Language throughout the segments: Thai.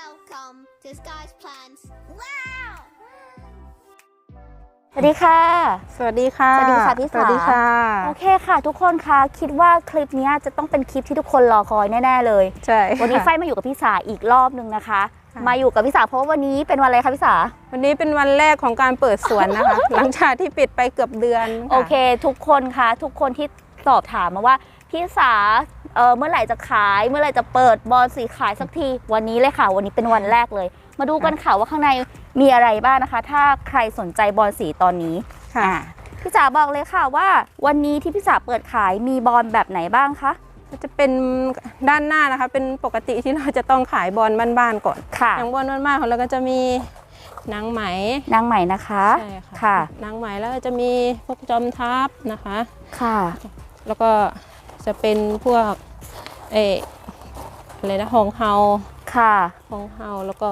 Welcome to Sky's Plans. Wow! สวัสดีค่ะ สวัสดีค่ะ สวัสดีค่ะพี่สาสวัสดีค่ะ โอเคค่ะ ทุกคนคะคิดว่าคลิปนี้จะต้องเป็นคลิปที่ทุกคนรอคอยแน่ๆเลย ใช่ วันนี้ไฟค่ะมาอยู่กับพี่สาอีกรอบหนึ่งนะคะค่ะมาอยู่กับพี่สาเพราะว่าวันนี้เป็นวันอะไรคะพี่สา วันนี้เป็นวันแรกของการเปิดสวนนะคะ หลังจากที่ปิดไปเกือบเดือนะโอเค ทุกคนคะทุกคนที่ สอบถามมาว่าพี่สาเออเมื่อไหร่จะขาย เมื่อไหร่จะเปิดบอลสีขายสักทีวันนี้เลยค่ะ วันนี้เป็นวันแรกเลย มาดูกันค่ะว่าข้างในมีอะไรบ้างนะคะ ถ้าใครสนใจบอลสีตอนนี้ค่ะอ่าพี่จ๋าบอกเลยค่ะว่า วันนี้ที่พี่จ๋าเปิดขายมีบอลแบบไหนบ้างคะก็จะเป็นด้านหน้านะคะ เป็นปกติที่เราจะต้องขายบอลบ้านๆก่อนค่ะอย่างบอลบ้านๆของเราก็จะมีนางไหมนางใหม่นะคะใช่ค่ะค่ะ นางไหมแล้วก็จะมีพวกจอมทัพนะคะ ค่ะ แล้วก็จะเป็นพวกเอออะไรนะฮองเฮาค่ะฮองเฮาแล้วก็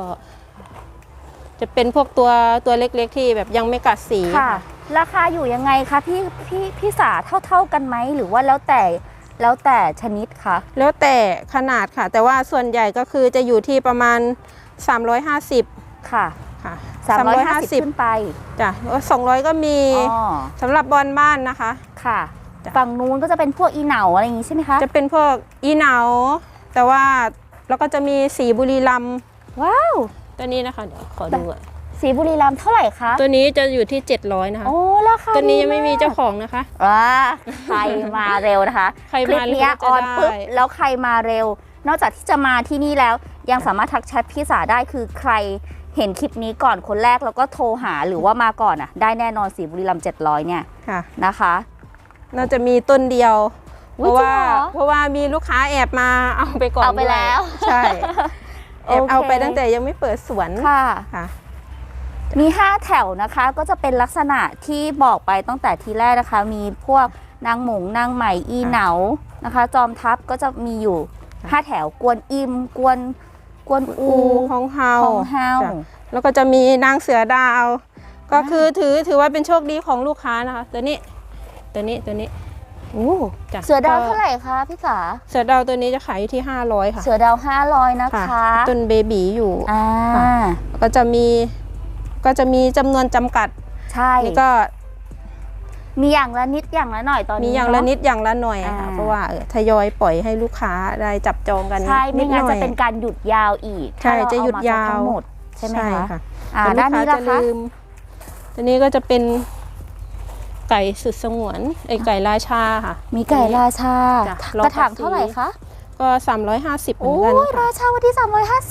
จะเป็นพวกตัวตัวเล็กๆที่แบบยังไม่กัดสีค่ะ ราคาอยู่ยังไงคะพี่พี่พี่สาเท่าเท่า ๆกันไหมหรือว่าแล้วแต่แล้วแต่ชนิดคะแล้วแต่ขนาดค่ะ แต่ว่าส่วนใหญ่ก็คือจะอยู่ที่ประมาณ 350 ค่ะค่ะ350 ขึ้นไปจ้ะแล้ว200ก็มีอ๋อสำหรับบอลบ้านนะคะค่ะจ้ะ ฝั่งนู้นก็จะเป็นพวกอีเหนาอะไรอย่างงี้ใช่ไหมคะ จะเป็นพวกอีเหนา แต่ว่าแล้วก็จะมีสีบุรีรัมย์ว้าว ตัวนี้นะคะเดี๋ยวขอดูอะสีบุรีรัมย์เท่าไหร่คะตัวนี้จะอยู่ที่ 700 นะคะ โอ้ราคาตัวนี้ดียังไม่มีเจ้าของนะคะว้าใครมาเร็วนะคะใครคลิปมาเร็วเนี้ยจะออนได้ ปุ๊บแล้วใครมาเร็ว นอกจากที่จะมาที่นี่แล้ว ยังสามารถทักแชทพี่สาได้คือใครเห็นคลิปนี้ก่อนคนแรกแล้วก็โทรหาหรือว่ามาก่อนอะ ได้แน่นอนสีบุรีรัมย์700 เนี่ยค่ะ นะคะ น่าจะมีต้นเดียวอุ๊เพยราะว่าจริงเหรอเพราะว่ามีลูกค้าแอบมาเอาไปก่อนเอาไปด้วยแล้ว ใช่แอบโอเคเอาไปตั้งแต่ยังไม่เปิดสวนค่ะ ค่ะ มี 5 แถวนะคะก็จะเป็นลักษณะที่บอกไปตั้งแต่ทีแรกนะคะ มีพวกนางหมงนางไหมอีเหนานะคะ จอมทัพก็จะมีอยู่ 5 แถวกวนอิม กวนกวนอูอูฮองเฮาของเฮา จ้ะแล้วก็จะมีนางเสือดาว ก็อ่าคือถือถือว่าเป็นโชคดีของลูกค้านะคะ ตัวนี้ ตัวนี้ตัวนี้อู้จ้ะเสือดาวก็เท่าไหร่คะพี่สาเสือดาวตัวนี้จะขายอยู่ที่ 500 ค่ะ เสือดาว 500 นะคะต้นเบบีอยู่อ่าค่ะก็จะมีก็จะมีจำนวนจำกัด ใช่นี่ก็ มีอย่างละนิดอย่างละหน่อยตอนนี้ มีอย่างละเนิดอย่างละหน่อยค่ะอ่าเพราะว่าเออทยอยปล่อยให้ลูกค้าได้จับจองกันใช่ไม่งั้นดหจะอยเป็นการหยุดยาวอีกใช่ถ้าเราจะหยุดเอมยาวทั้งหมดใช่ไหมใช่คะค่ะอ่าแต่ลูด้ากนค้านี้ล่ะจะคะลืมตัวนี้ก็จะเป็น ไก่สุดสงวนไอไก่ราชาค่ะ มีไก่ราชาจ้ะกระถางเท่าไหร่คะก็ 350เหมืโอ้อนกันยค่ะราชาวันที่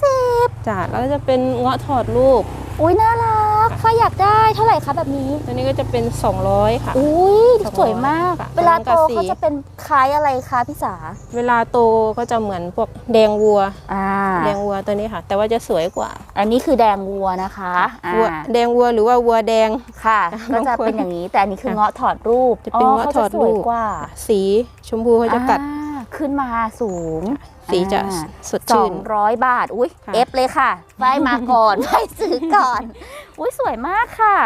350จ้ะแล้วก็จะเป็นเงาะถอดลูกอุ้ยน่ารั กฟ้าอยากได้เท่าไหร่คะแบบนี้ตัวนี้ก็จะเป็น 200 ค่ะ อุ้ยสองร้อยสวยมาก ค่ะเวลาโตกำลังกะสีเขาจะเป็นคล้ายอะไรคะพี่สาเวลาโตก็จะเหมือนพวกแดงวัว อ่าแดงวัวตัวนี้ค่ะ แต่ว่าจะสวยกว่าอันนี้คือแดงวัวนะคะอ่าวัวแดงวัวหรือว่าวัวแดง ค่ะบางคนก็จะเป็นอย่างนี้แต่อันนี้คือเงาะถอดรูปจะเป็นเงาะขถอดสวยรูปกว่า สีชมพูเขาจะกัด อ่าขึ้นมาสูง สีจะอ่าสดสอชื่งนร้อยบาท อุ้ยค่ะเอฟเลยค่ะไฟมาก่อนไฟซื้อก่อน อุ้ยสวยมากค่ะ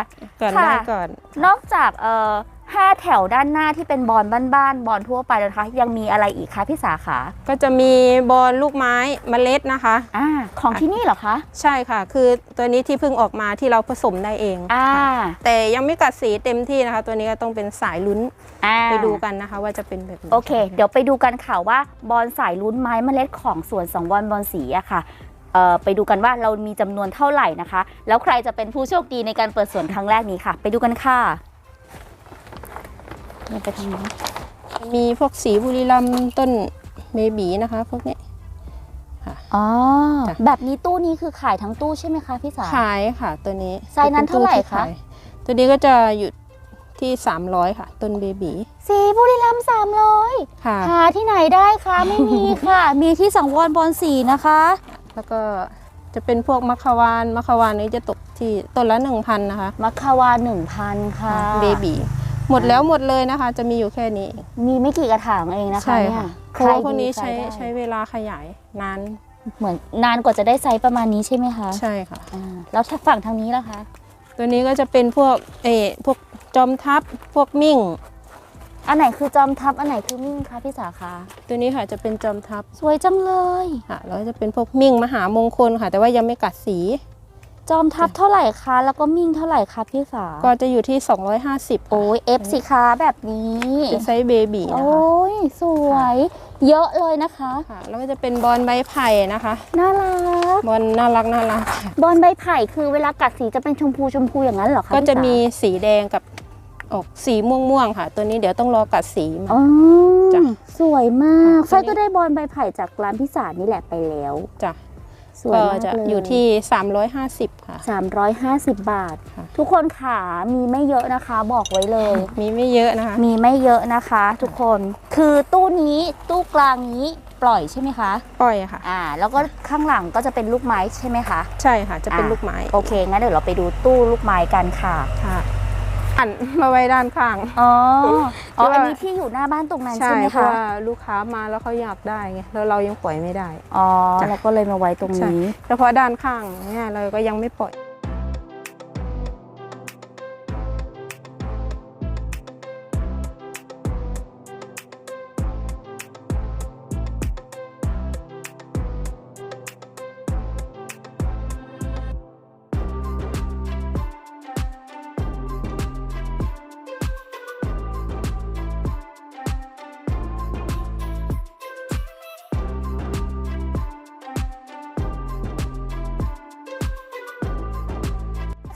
ก่อนค่ะได้ก่อน นอกจากเอ่อ ห้าแถวด้านหน้าที่เป็นบอลบ้านๆบอลทั่วไปแล้วนะคะ ยังมีอะไรอีกคะพี่สาขาก็จะมีบอลลูกไม้เมล็ดนะคะอ่าของที่นี่เหรอคะ ใช่ค่ะ คือตัวนี้ที่เพิ่งออกมาที่เราผสมได้เองอ่าค่ะแต่ยังไม่กัดสีเต็มที่นะคะ ตัวนี้ก็ต้องเป็นสายลุ้นอ่าไปดูกันนะคะ ว่าจะเป็นแบบไหนโอเค เดี๋ยวไปดูกันค่ะว่าบอลสายลุ้นไม้เมล็ดของสวนสองบอลบอลสีอะค่ะเอ่อไปดูกันว่าเรามีจำนวนเท่าไหร่นะคะ แล้วใครจะเป็นผู้โชคดีในการเปิดสวนครั้งแรกนี้ค่ะ ไปดูกันค่ะ เดินไปทางนี้มีพวกสีบุรีรัมย์ต้นเบบีนะคะ พวกนี้อ๋อจ้ะแบบนี้ตู้นี้คือขายทั้งตู้ใช่ไหมคะพี่สาขายค่ะ ตัวนี้ไซส์นั้นเท่าไหร่คะจป็นตู้ที่ขยตัวนี้ก็จะอยู่ที่ 300 ค่ะ ต้นเบบีสีบุรีรัมย์สามร้อยค่ะหาที่ไหนได้คะไม่มีค่ะ มีที่สังวรบอลสีนะคะ แล้วก็จะเป็นพวกมัคควานมัคควานนี้จะตกที่ต้นละ1,000นะคะ มัคคาวาหนึ่งพันค่ะเบบี หมดแล้วหมดเลยนะคะ จะมีอยู่แค่นี้เองมีไม่กี่กระถางเองนะคะใช่เนี่ยค่ะเพใคราะรว่าพวกนี้ดีใช้รได้ใช้เวลาขยายนานเหมือนนานกว่าจะได้ไซส์ประมาณนี้ใช่ไหมคะใช่ค่ะ อ่าแล้วถ้าฝั่งทางนี้ล่ะคะตัวนี้ก็จะเป็นพวกเออพวกจอมทัพพวกมิ่ง อันไหนคือจอมทัพอันไหนคือมิ่งคะพี่สาคะตัวนี้ค่ะจะเป็นจอมทัพสวยจังเลย ค่ะแล้วก็จะเป็นพวกมิ่งมหามงคลค่ะ แต่ว่ายังไม่กัดสี จอมทัพเท่าไหร่คะ แล้วก็มิ่งเท่าไหร่คะพี่สาก็จะอยู่ที่ 250 โอ้ยเอฟสิคะแบบนี้เป็นไซส์เบบีนะโอ้คะยสวย เยอะเลยนะคะค่ะแล้วก็จะเป็นบอลใบไผ่นะคะ น่ารัก บอลน่ารักน่ารักค่ะบอลใบไผ่คือเวลากัดสีจะเป็นชมพูชมพูอย่างนั้นเหรอคะก็จะพี่สามีสีแดงกับออกสีม่วงๆค่ะ ตัวนี้เดี๋ยวต้องรอกัดสีมาอ๋อจ้ะสวยมากตัวนี้ไฟก็ได้บอลใบไผ่จากร้านพิสารนี่แหละไปแล้วจ้ะ สวยก็มากจะเลย อยู่ที่ 350 ค่ะ 350 บาท ค่ะ ทุกคนขามีไม่เยอะนะคะ บอกไว้เลย มีไม่เยอะนะคะ มีไม่เยอะนะคะ ทุกคนคือตู้นี้ตู้กลางนี้ปล่อยใช่ไหมคะปล่อยค่ะ อ่า แล้วก็ข้างหลังก็จะเป็นลูกไม้ใช่ไหมคะ ใช่ค่ะ จะเป็นอะ ลูกไม้โอเคงั้นเดี๋ยวเราไปดูตู้ลูกไม้กันค่ะ ค่ะ หันมาไว้ด้านข้าง อ๋อ อ๋อเพราะว่าอันนี้ที่อยู่หน้าบ้านตรงนั้นใช่ใช่ไหมเพราะคะว่าลูกค้ามาแล้วเขาอยากได้ไงแล้วเรายังปล่อยไม่ได้ อ๋อจ้ะเราก็เลยมาไว้ตรงใช่นี้เฉพาะด้านข้างเนี่ยเราก็ยังไม่ปล่อย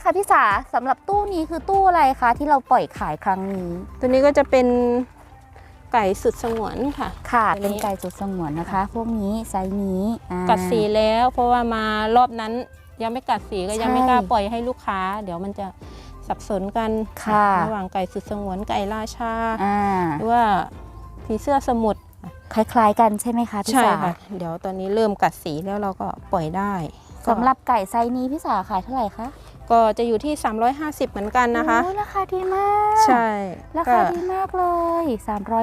ค่ะพี่สาสำหรับตู้นี้คือตู้อะไรคะที่เราปล่อยขายครั้งนี้ ตัวนี้ก็จะเป็นไก่สุดสงวนค่ะ ค่ะ อันนี้ เป็นไก่จุดสงวนนะคะ พวกนี้ไซส์นี้อ่า กัดสีแล้วเพราะว่ามารอบนั้นยังไม่กัดสีก็ยังใช่ไม่กล้าปล่อยให้ลูกค้า เดี๋ยวมันจะสับสนกันค่ะ ระหว่างไก่สุดสงวนไก่ราชาอ่าหรือว่าผีเสื้อสมุทรคล้ายๆกันใช่ไหมคะพี่ใช่สาค่ะ เดี๋ยวตอนนี้เริ่มกัดสีแล้วเราก็ปล่อยได้ก็สำหรับไก่ไซส์นี้พี่สาขายเท่าไหร่คะ ก็จะอยู่ที่ 350 เหมือนกันนะคะ โอ้ยราคาดีมาก ใช่ ราก็คาดีมากเลย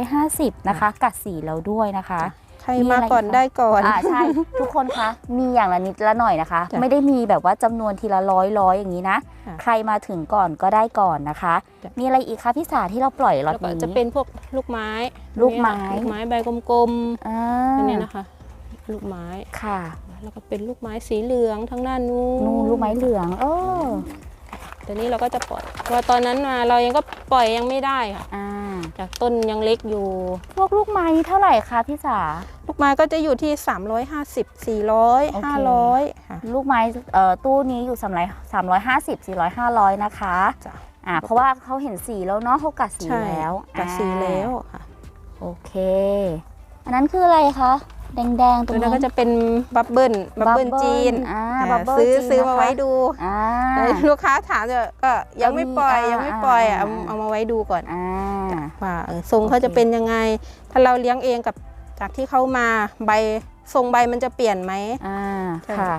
350 นะคะ กัดสีแล้วด้วยนะคะใครมาก่อนมีอะไรอีกคะได้ก่อนอ่าใช่ทุกคนคะมีอย่างละนิดละหน่อยนะคะจ้ะไม่ได้มีแบบว่าจำนวนทีละร้อยร้อยอย่างนี้นะค่ะใครมาถึงก่อนก็ได้ก่อนนะคะจ้ะมีอะไรอีกคะพี่สาที่เราปล่อยล็อแล้ตวก็นี้จะเป็นพวกลูกไม้ ลูกไม้ลูกไม้ใบกลมอ่าๆอันนี้นะคะ ลูกไม้ค่ะ แล้วก็เป็นลูกไม้สีเหลืองทั้งด้านนู้นนู่นลูกไม้เหลือง เออตัวนี้เราก็จะปล่อยเพราะว่าตอนนั้นมาเรายังก็ปล่อยยังไม่ได้ค่ะ อ่า จากต้นยังเล็กอยู่ พวกลูกไม้นี่เท่าไหร่คะพี่สาลูกไม้ก็จะอยู่ที่ 350 400 500ค่ะ ลูกไม้เอ่อตู้นี้อยู่สามร้อยสามร้อยห้าสิบสี่ร้อยห้าร้อยนะคะจ้ะ อ่าเพราะว่าเขาเห็นสีแล้วเนาะเขากัดสีใช่แล้วกัดสีอ่าแล้วค่ะ โอเค อันนั้นคืออะไรคะ แดงๆตรตัวงนั้นั้นน ก็จะเป็นบับเบิ้ลบับเบิ้ล Bubble จีนอ่าอ่า Bubble ซื้อจีนซื้อนะคะมาไว้ดูอ่าลูกค้าถามจะก็ยังไม่ปล่อยก็มียังไม่ปล่อยอะอ่าเอาเอามาไว้ดูก่อนอ่า ว่าเออทรงเขาโอเค จะเป็นยังไง ถ้าเราเลี้ยงเองกับจากที่เขามาใบทรงใบมันจะเปลี่ยนไหมอ่าใช่ค่ะ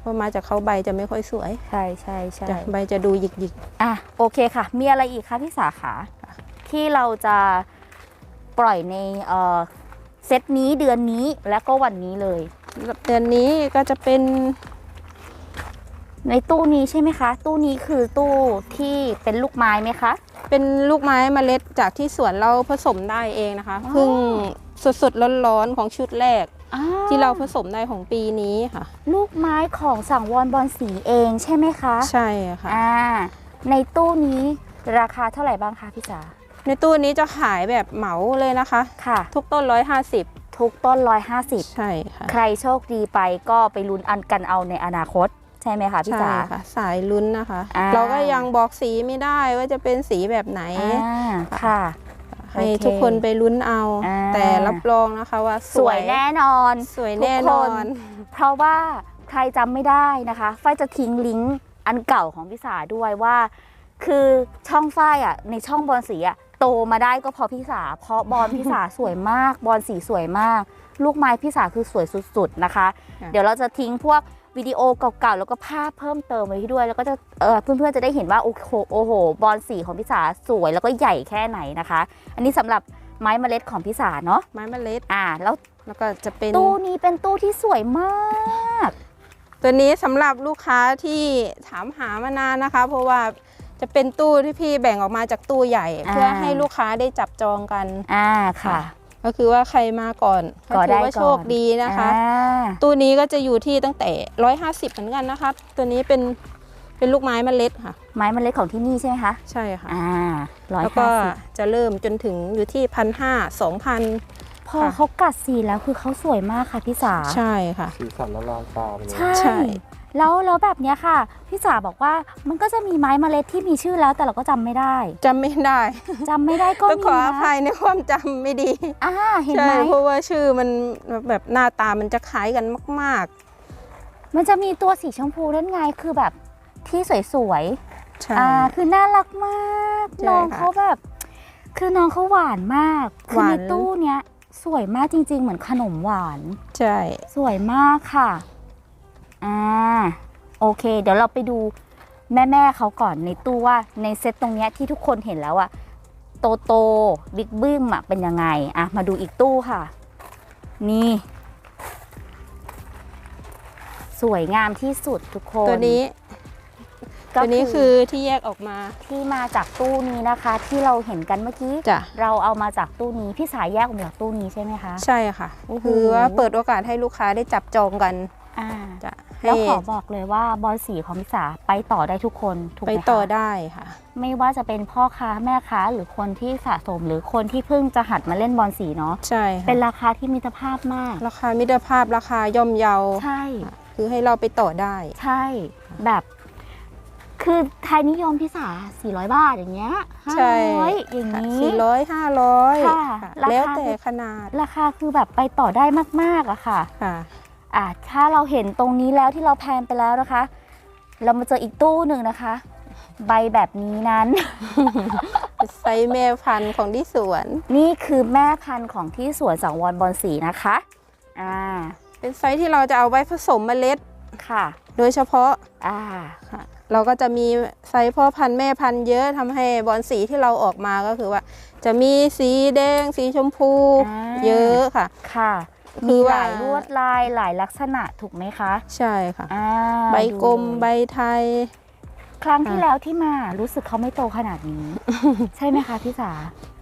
เพราะมาจากเขาใบจะไม่ค่อยสวยใช่ใช่ใช่จ้ะใบจะดูหยิกหยิกอะโอเคค่ะ มีอะไรอีกคะพี่สาขาที่เราจะปล่อยในเอ่อ เซตนี้เดือนนี้และก็วันนี้เลยๆเดือนนี้ก็จะเป็น ในตู้นี้ใช่ไหมคะ ตู้นี้คือตู้ที่เป็นลูกไม้ไหมคะ เป็นลูกไม้เมล็ดจากที่สวนเราผสมได้เองนะคะอ๋อเพิ่งสดๆร้อนๆของชุดแรกอ่ที่เราผสมได้ของปีนี้ค่ะ ลูกไม้ของสังวรบอลสีเองใช่ไหมคะ ใช่ค่ะอ่าในตู้นี้ราคาเท่าไหร่บ้างคะพี่จ๋า ในตู้นี้จะขายแบบเหมาเลยนะคะค่ะ ทุกต้น 150 ทุกต้น 150 ใช่ค่ะใครโชคดีไปก็ไปลุ้นอันกันเอาในอนาคตใช่ไหมคะพี่ใช่จ๋าค่ะสายลุ้นนะคะอ่าเราก็ยังบอกสีไม่ได้ว่าจะเป็นสีแบบไหนอ่าค่ะให้โอเคทุกคนไปลุ้นเอาอ่าแต่รับรองนะคะว่าสวยแน่นอน สวยแน่นอน เพราะว่าใครจำไม่ได้นะคะฝ้ายจะทิ้งลิงก์อันเก่าของพี่สาด้วยว่า คือช่องฝ้ายอะในช่องบอลสีอะโตมาได้ก็เพราะพี่สา เพราะบอลพี่สาสวยมาก บอลสีสวยมาก ลูกไม้พี่สาคือสวยสุดๆนะคะค่ะเดี๋ยวเราจะทิ้งพวกวิดีโอเก่าๆแล้วก็ภาพเพิ่มเติมไว้ให้ด้วย แล้วก็จะเออเพื่อนๆจะได้เห็นว่าโอ้โหโอ้โห บอลสีของพี่สาสวยแล้วก็ใหญ่แค่ไหนนะคะ อันนี้สำหรับไม้เมล็ดของพี่สาเนาะไม้เมล็ดอ่าแล้วแล้วก็จะเป็นตู้นี้เป็นตู้ที่สวยมาก ตัวนี้สำหรับลูกค้าที่ถามหามานานนะคะ เพราะว่า จะจะเป็นตู้ที่พี่แบ่งออกมาจากตู้ใหญ่อ่าเพื่อให้ลูกค้าได้จับจองกันอ่าค่ะ ก็คือว่าใครมาก่อนก็ก็ถืได้อว่าก่อนโชคดีนะคะอ่าตู้นี้ก็จะอยู่ที่ตั้งแต่150เหมือนกันนะคะ ตัวนี้เป็นเป็นลูกไม้เมล็ดค่ะ ไม้เมล็ดของที่นี่ใช่ไหมคะ ใช่ค่ะ อ่าร้อยแล้วก็ห้าสิบจะเริ่มจนถึงอยู่ที่พันห้าสองพันพอค่ะเขากัดสีแล้วคือเขาสวยมากค่ะพี่สา ใช่ค่ะ สีสันละลานตาไปเลยใช่ใช่ แล้วแล้วแบบเนี้ยค่ะ พี่สาบอกว่ามันก็จะมีไม้เมล็ดที่มีชื่อแล้วแต่เราก็จำไม่ได้จำไม่ได้จำไม่ได้ก็ต้องมีขออนะภัยในความจำไม่ดี อ่าเห็นใช่ไหมเพราะว่าชื่อมันแบบหน้าตามันจะคล้ายกันมาก มันจะมีตัวสีชมพูนั่นไงคือแบบที่สวยๆใช่ๆอ่าคือน่ารักมากใช่น้องค่ะเขาแบบ คือน้องเขาหวานมากคือหวาน ในตู้เนี้ย สวยมากจริง ๆ เหมือนขนมหวาน ใช่ สวยมากค่ะ อ่าโอเค เดี๋ยวเราไปดูแม่ๆเขาก่อนในตู้ว่าในเซตตรงเนี้ยที่ทุกคนเห็นแล้วอะโตโตบิ๊กบึ้มอะเป็นยังไงอะมาดูอีกตู้ค่ะ นี่ สวยงามที่สุดทุกคนตัวนี้ ก็ตัวนี้คือที่แยกออกมา ที่มาจากตู้นี้นะคะ ที่เราเห็นกันเมื่อกี้ จ้ะ เราเอามาจากตู้นี้พี่สายแยกออกมาจากตู้นี้ใช่ไหมคะ ใช่ค่ะ โอ้โห คือว่าเปิดโอกาสให้ลูกค้าได้จับจองกัน อ่าจะให้แล้วขอบอกเลยว่าบอลสีของพิสาไปต่อได้ทุกคนถูกไหไปมคะต่อได้ค่ะ ไม่ว่าจะเป็นพ่อค้าแม่ค้าหรือคนที่สะสมหรือคนที่เพิ่งจะหัดมาเล่นบอลสีเนาะใช่ค่ะเป็นราคาที่มิตรภาพมาก ราคามิตรภาพราคาย่อมเยา ใช่ คือให้เราไปต่อได้ ใช่ แบบ คือไทยนิยมพิสา400 บาทอย่างเงี้ยใช่ 500อย่างนี้ สี่ร้อยห้าร้อยค่ะราคา แล้วแต่ขนาดราคาคือแบบไปต่อได้มากๆอะค่ะ ค่ะ อะถ้าเราเห็นตรงนี้แล้วที่เราแพนไปแล้วนะคะ เรามาเจออีกตู้หนึ่งนะคะ ใบแบบนี้นั้น ไซส์แม่พันธุ์ของที่สวน นี่คือแม่พันธุ์ของที่สวนสังวรบอลสีนะคะอ่าเป็นไซส์ที่เราจะเอาไว้ผสมเมล็ดค่ะ โดยเฉพาะอ่าค่ะเราก็จะมีไซส์พ่อพันธุ์แม่พันธุ์เยอะทำให้บอลสีที่เราออกมาก็คือว่า จะมีสีแดงสีชมพูอ่าเยอะค่ะค่ะ คืมีอหว่าลายลวดลายหลายลักษณะถูกไหมคะ ใช่ค่ะอ่าใบกลมดูเยใบไทย ครั้งที่ค่ะแล้วที่มารู้สึกเขาไม่โตขนาดนี้ ใช่ไหมคะพี่สา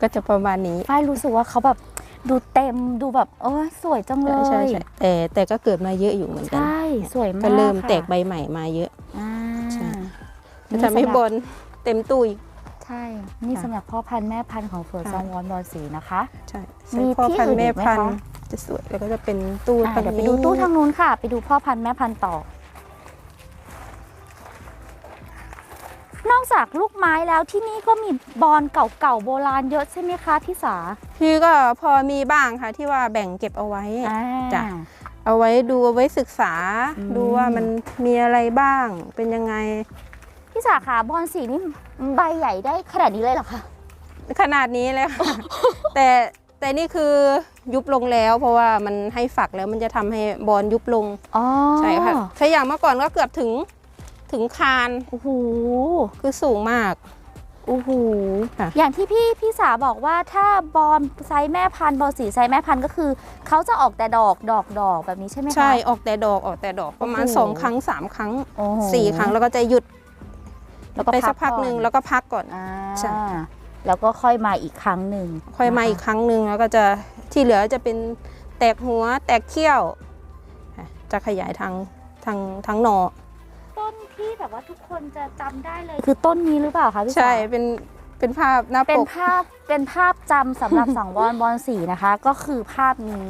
ก็จะประมาณนี้ฝ้ายรู้สึกว่าเขาแบบดูเต็มดูแบบโอ้ยสวยจังเลใช่ยใช่ใช่แต่แต่ก็เกิดมาเยอะอยู่เหมือนกันใช่สวยมากก็เริ่มค่ะแตกใบใหม่มาเยอะอ่าใช่นี่จะทำให้สำหรับบอลเต็มตู้อีก ใช่ นี่ค่ะสำหรับพ่อพันธุ์แม่พันธุ์ของสวนค่ะ สังวรบอลสีนะคะ ใช่มีไซส์พ่อที่พันอื่ธุ์นแม่อีกไหมพันธุ์คะจะสวยแล้วก็จะเป็นตู้อะพันเดี๋ยวธุ์ไปดูตู้ทางนู้นค่ะ ไปดูพ่อพันธุ์แม่พันธุ์ต่อ นอกจากลูกไม้แล้วที่นี่ก็มีบอลเก่าๆโบราณเยอะใช่ไหมคะพี่สาพี่ก็พอมีบ้างค่ะที่ว่าแบ่งเก็บเอาไว้ อ่า จ้ะ เอาไว้ดูเอาไว้ศึกษา อืม ดูว่ามันมีอะไรบ้างเป็นยังไง พี่สาขาบอลสีนี่ ใบใหญ่ได้ขนาดนี้เลยเหรอคะ ขนาดนี้เลยค่ะ แต่แต่นี่คือยุบลงแล้ว เพราะว่ามันให้ฝักแล้วมันจะทำให้บอลยุบลงอ๋อใช่ค่ะถ้าอย่างเมื่อก่อนก็เกือบถึงถึงคานโอ้โห คือสูงมาก โอ้โห ค่ะ อย่างที่พี่พี่สาบอกว่าถ้าบอลไซส์แม่พันธุ์บอลสีไซส์แม่พันธุ์ก็คือ เขาจะออกแต่ดอกดอกดอกแบบนี้ใช่ไหมคะ ใช่ออกแต่ดอกออกแต่ดอกประมาณโอ้โห สองครั้งสามครั้งโอ้โห สี่ครั้งแล้วก็จะหยุด แล้วก็ไปพัสักพักหนึ่งอแล้วก็พักก่อนอ่าใช่แล้วก็ค่อยมาอีกครั้งหนึ่งค่อยมาอีกครั้งหนึ่งแล้วก็จะที่เหลือจะเป็นแตกหัวแตกเขี้ยวค่ะจะขยายทางทางทางหนอต้นที่แบบว่าทุกคนจะจำได้เลย คือต้นนี้หรือเปล่าคะพี่สาใช่เป็นเป็นภาพหน้าเป็ปนกภาพเป็นภาพจำสำหรับสังวรบอลสีนะคะ ก็คือภาพนี้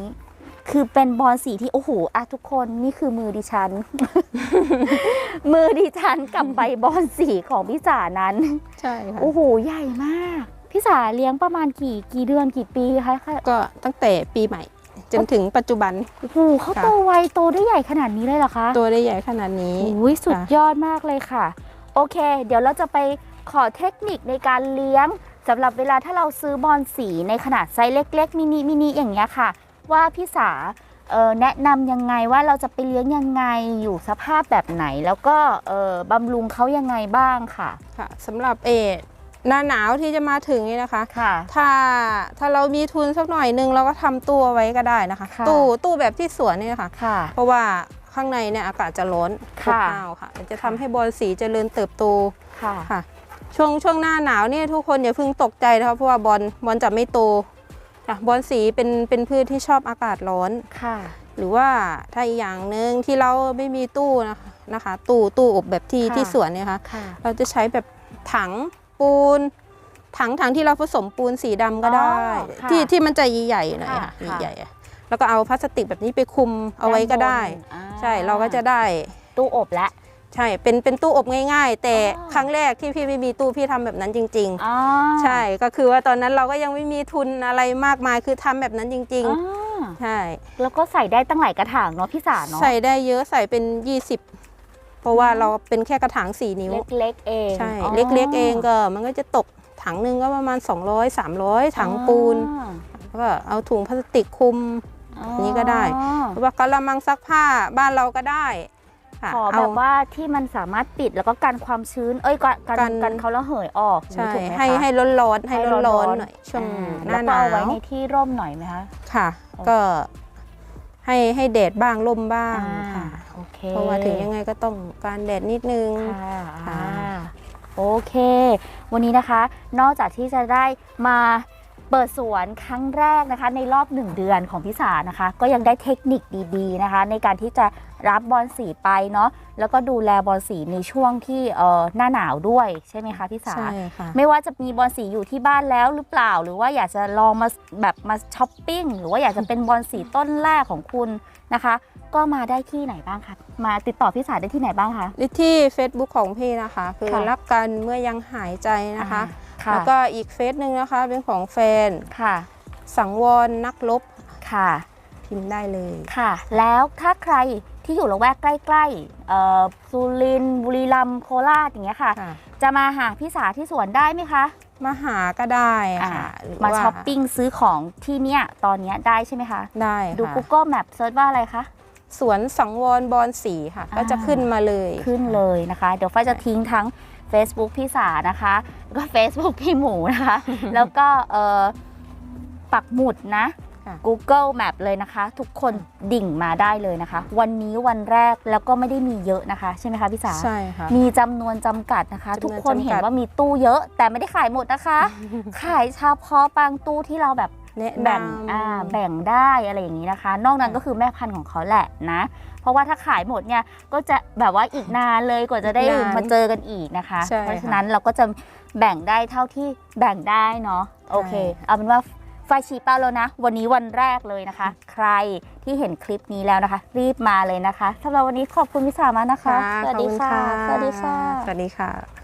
คือเป็นบอลสีที่โอ้โหอะทุกคนนี่คือมือดิฉันมื อดิฉันกับใบบอลสีของพี่สานั้น ใช่ค่ะ โอ้โห ใหญ่มาก พี่สาเลี้ยงประมาณกี่กี่เดือนกี่ปีคะคะก็ตั้งแต่ปีใหม่ จนถึงปัจจุบัน โอ้โหเขาค่ะโตไวโตได้ใหญ่ขนาดนี้เลยเหรอคะตัวได้ใหญ่ขนาดนี้โอ้ยสุดค่ะยอดมากเลยค่ะ โอเค เดี๋ยวเราจะไปขอเทคนิคในการเลี้ยงสำหรับเวลาถ้าเราซื้อบอลสีในขนาดไซส์เล็ก ๆ มินิมินิอย่างเงี้ยค่ะ ว่าพี่สาเอ่อ แนะนำยังไงว่าเราจะไปเลี้ยงยังไงอยู่สภาพแบบไหน แล้วก็เอ่อบำรุงเขายังไงบ้างค่ะค่ะสำหรับเออหน้าหนาวที่จะมาถึงนี่นะคะค่ะถ้าถ้าเรามีทุนสักหน่อยนึงเราก็ทำตู้เอาไว้ก็ได้นะคะค่ะตู้ตู้แบบที่สวนนี่นะคะค่ะ เพราะว่าข้างในเนี่ยอากาศจะร้อนค่ะอบอ้าวค่ะมันจะทำให้บอลสีเจริญเติบโตค่ะค่ะ ช่วงช่วงหน้าหนาวเนี่ยทุกคนอย่าเพิ่งตกใจนะครับเพราะว่าบอลบอลจะไม่โต อะบอลสีเป็นเป็นพืชที่ชอบอากาศร้อน ค่ะ หรือว่าถ้าอีกอย่างหนึ่งที่เราไม่มีตู้นะคะนะคะ ตู้ตู้อบแบบที่ค่ะที่สวนเนี่ยค่ะ ค่ะเราจะใช้แบบถังปูน ถังถังที่เราผสมปูนสีดำก็ได้ อ๋อค่ะที่ที่มันจะใหญ่ๆหน่อยค่ะค่ะค่ะ ใหญ่ๆอะแล้วก็เอาพลาสติกแบบนี้ไปคลุมเอาไว้ก็ได้ ด้านบนอ่าใช่เราก็จะได้ตู้อบและ ใช่เป็นเป็นตู้อบง่าย ๆ แต่อ๋อครั้งแรกที่พี่ไม่มีตู้พี่ทำแบบนั้นจริงอ๋อๆใช่ก็คือว่าตอนนั้นเราก็ยังไม่มีทุนอะไรมากมายคือทำแบบนั้นจริงอ๋อๆใช่แล้วก็ใส่ได้ตั้งหลายกระถางเนาะพี่สาเนาะใส่ได้เยอะใส่เป็น 20 เพราะว่าเราเป็นแค่กระถาง4นิ้วเล็กๆเองใช่อ๋อเล็กๆเองก็มันก็จะตกถังหนึ่งก็ประมาณ 200 300 ถังปูนอ๋อแล้วก็เอาถุงพลาสติกคลุมอันนี้ก็ได้อ๋อหรือว่ากระมังซักผ้าบ้านเราก็ได้ ค่ะขอเาแบบว่าที่มันสามารถปิดแล้วก็กันความชื้น เอ้ยกันกันกันกันเขาระเหยออกใช่ถูกไหมคะให้ให้ร้อนๆให้ให้ร้ร้ออนนๆๆหน่อยช่วงอ่าหน้าแล้วหก็นาเอาไว้วในที่ร่มหน่อยไหมคะ ค่ะก็ให้ให้แดดบ้างลมบ้างอ่าค่ะ โอเคเพราะว่าถึงยังไงก็ต้องการแดดนิดนึง ค่ะค่ะอ่าโอเค วันนี้นะคะ นอกจากที่จะได้มา เปิดสวนครั้งแรกนะคะ ในรอบหนึ่งเดือนของพิสานะคะ ก็ยังได้เทคนิคดีๆนะคะ ในการที่จะรับบอลสีไปเนาะแล้วก็ดูแลบอลสีในช่วงที่เอ่อหน้าหนาวด้วยใช่ไหมคะพิสาใช่ค่ะไม่ว่าจะมีบอลสีอยู่ที่บ้านแล้วหรือเปล่า หรือว่าอยากจะลองมาแบบมาช้อปปิ้งหรือว่าอยากจะเป็นบอลสีต้นแรกของคุณนะคะ ก็มาได้ที่ไหนบ้างคะมาติดต่อพี่สาได้ที่ไหนบ้างคะที่ Facebook ของพี่นะคะ คือค่ะ รักกันเมื่อยังหายใจนะคะ อ่าค่ะ แล้วก็อีกเฟซหนึ่งนะคะเป็นของแฟนค่ะ สังวรนักลบค่ะ พิมพ์ได้เลยค่ะ แล้วถ้าใครที่อยู่ละแวกใกล้ๆเอ่อสุรินทร์บุรีรัมย์โคราชอย่างเงี้ยค่ะค่ะ จะมาหาพี่สาที่สวนได้ไหมคะ มาหาก็ได้อ่าค่ะหรือมาว่าช้อปปิ้งซื้อของที่เนี้ยตอนเนี้ยได้ใช่ไหมคะ ได้ดูค่ะ Google Map เซิร์ชว่าอะไรคะสวนสังวรบอนสีค่ะอ่าก็จะขึ้นมาเลยขึ้นเลยนะคะ เดี๋ยวฝ้ายจะทิ้งทั้ง Facebook พี่สานะคะแล้ว ก็ Facebook พี่หมูนะคะ แล้วก็เอ่อปักหมุดนะค่ะ Google Map เลยนะคะ ทุกคนดิ่งมาได้เลยนะคะ วันนี้วันแรกแล้วก็ไม่ได้มีเยอะนะคะ ใช่ไหมคะพี่สาใช่ค่ะ มีจำนวนจำกัดนะคะ จำนวนทุกคนจำกัดเห็นว่ามีตู้เยอะ แต่ไม่ได้ขายหมดนะคะ ขายเฉพาะบางตู้ที่เราแบบ แนะแบ่งนำอ่าแบ่งได้อะไรอย่างนี้นะคะ นอกนั้นค่ะก็คือแม่พันธุ์ของเขาแหละนะ เพราะว่าถ้าขายหมดเนี่ยก็จะแบบว่าอีกนานเลยกว่าจะได้อีกนานมาเจอกันอีกนะคะ ใช่เพราะฉะค่ะนั้นเราก็จะแบ่งได้เท่าที่แบ่งได้เนาะโอเค เอาเป็นว่าไฟชีเป้าแล้วนะ วันนี้วันแรกเลยนะคะ ใครที่เห็นคลิปนี้แล้วนะคะ รีบมาเลยนะคะสำหรับวันนี้ขอบคุณพิสามากนะคะ ค่ะสวัสดีขอบณค่ะ สวัสดีค่ะ สวัสดีค่ะ